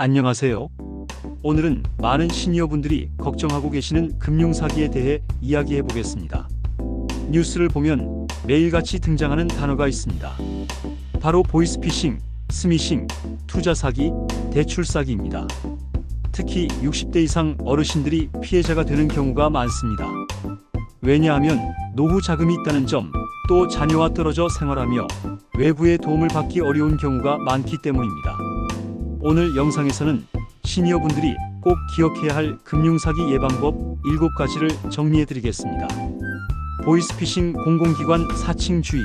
안녕하세요. 오늘은 많은 시니어분들이 걱정하고 계시는 금융 사기에 대해 이야기해 보겠습니다. 뉴스를 보면 매일같이 등장하는 단어가 있습니다. 바로 보이스피싱, 스미싱, 투자 사기, 대출 사기입니다. 특히 60대 이상 어르신들이 피해자가 되는 경우가 많습니다. 왜냐하면 노후 자금이 있다는 점, 또 자녀와 떨어져 생활하며 외부의 도움을 받기 어려운 경우가 많기 때문입니다. 오늘 영상에서는 시니어분들이 꼭 기억해야 할 금융사기 예방법 7가지를 정리해 드리겠습니다. 보이스피싱 공공기관 사칭 주의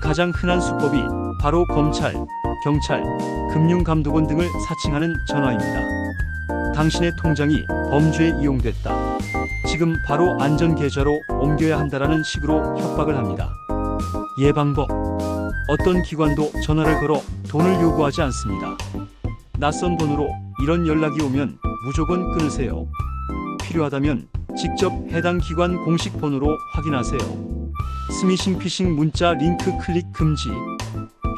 가장 흔한 수법이 바로 검찰, 경찰, 금융감독원 등을 사칭하는 전화입니다. 당신의 통장이 범죄에 이용됐다. 지금 바로 안전계좌로 옮겨야 한다라는 식으로 협박을 합니다. 예방법 어떤 기관도 전화를 걸어 돈을 요구하지 않습니다. 낯선 번호로 이런 연락이 오면 무조건 끊으세요. 필요하다면 직접 해당 기관 공식 번호로 확인하세요. 스미싱 피싱 문자 링크 클릭 금지.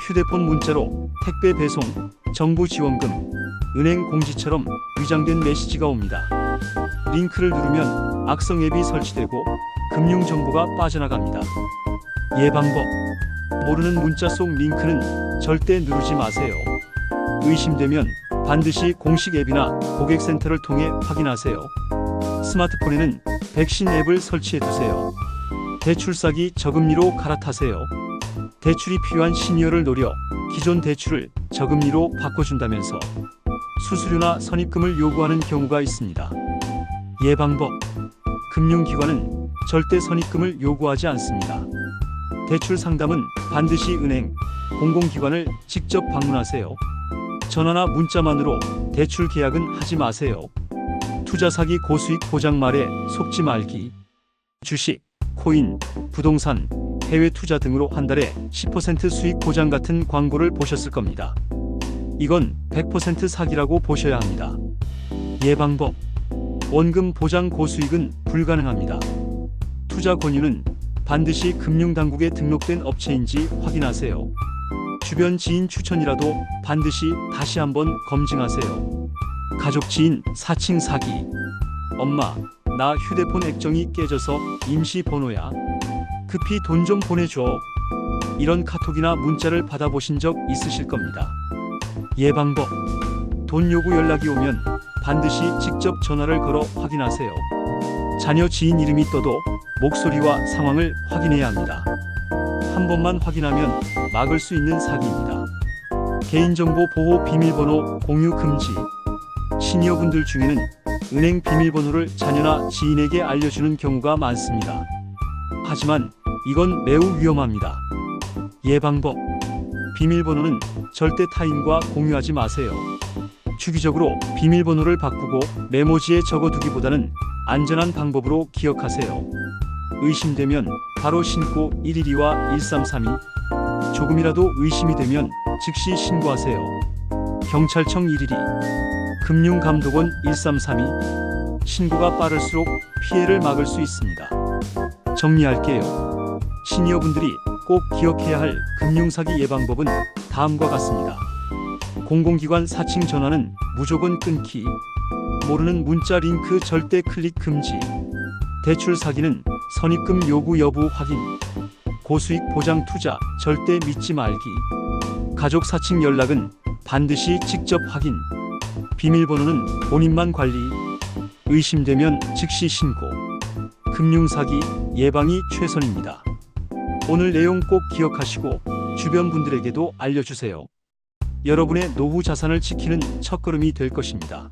휴대폰 문자로 택배 배송, 정부 지원금, 은행 공지처럼 위장된 메시지가 옵니다. 링크를 누르면 악성 앱이 설치되고 금융 정보가 빠져나갑니다. 예방법 모르는 문자 속 링크는 절대 누르지 마세요. 의심되면 반드시 공식 앱이나 고객센터를 통해 확인하세요. 스마트폰에는 백신 앱을 설치해 두세요. 대출 사기 저금리로 갈아타세요. 대출이 필요한 시니어를 노려 기존 대출을 저금리로 바꿔준다면서 수수료나 선입금을 요구하는 경우가 있습니다. 예방법 금융기관은 절대 선입금을 요구하지 않습니다. 대출 상담은 반드시 은행, 공공기관을 직접 방문하세요. 전화나 문자만으로 대출 계약은 하지 마세요. 투자 사기 고수익 보장 말에 속지 말기. 주식, 코인, 부동산, 해외 투자 등으로 한 달에 10% 수익 보장 같은 광고를 보셨을 겁니다. 이건 100% 사기라고 보셔야 합니다. 예방법 원금 보장 고수익은 불가능합니다. 투자 권유는 반드시 금융당국에 등록된 업체인지 확인하세요. 주변 지인 추천이라도 반드시 다시 한번 검증하세요. 가족 지인 사칭 사기. 엄마, 나 휴대폰 액정이 깨져서 임시 번호야. 급히 돈 좀 보내줘. 이런 카톡이나 문자를 받아보신 적 있으실 겁니다. 예방법. 돈 요구 연락이 오면 반드시 직접 전화를 걸어 확인하세요. 자녀 지인 이름이 떠도 목소리와 상황을 확인해야 합니다. 한 번만 확인하면 막을 수 있는 사기입니다. 개인정보 보호 비밀번호 공유 금지. 시니어분들 중에는 은행 비밀번호를 자녀나 지인에게 알려주는 경우가 많습니다. 하지만 이건 매우 위험합니다. 예방법. 비밀번호는 절대 타인과 공유하지 마세요. 주기적으로 비밀번호를 바꾸고 메모지에 적어두기보다는 안전한 방법으로 기억하세요. 의심되면 바로 신고 112와 1332. 조금이라도 의심이 되면 즉시 신고하세요. 경찰청 112, 금융감독원 1332. 신고가 빠를수록 피해를 막을 수 있습니다. 정리할게요. 시니어분들이 꼭 기억해야 할 금융사기 예방법은 다음과 같습니다. 공공기관 사칭 전화는 무조건 끊기. 모르는 문자 링크 절대 클릭 금지. 대출 사기는 선입금 요구 여부 확인. 고수익 보장 투자 절대 믿지 말기. 가족 사칭 연락은 반드시 직접 확인. 비밀번호는 본인만 관리. 의심되면 즉시 신고. 금융사기 예방이 최선입니다. 오늘 내용 꼭 기억하시고 주변 분들에게도 알려주세요. 여러분의 노후 자산을 지키는 첫걸음이 될 것입니다.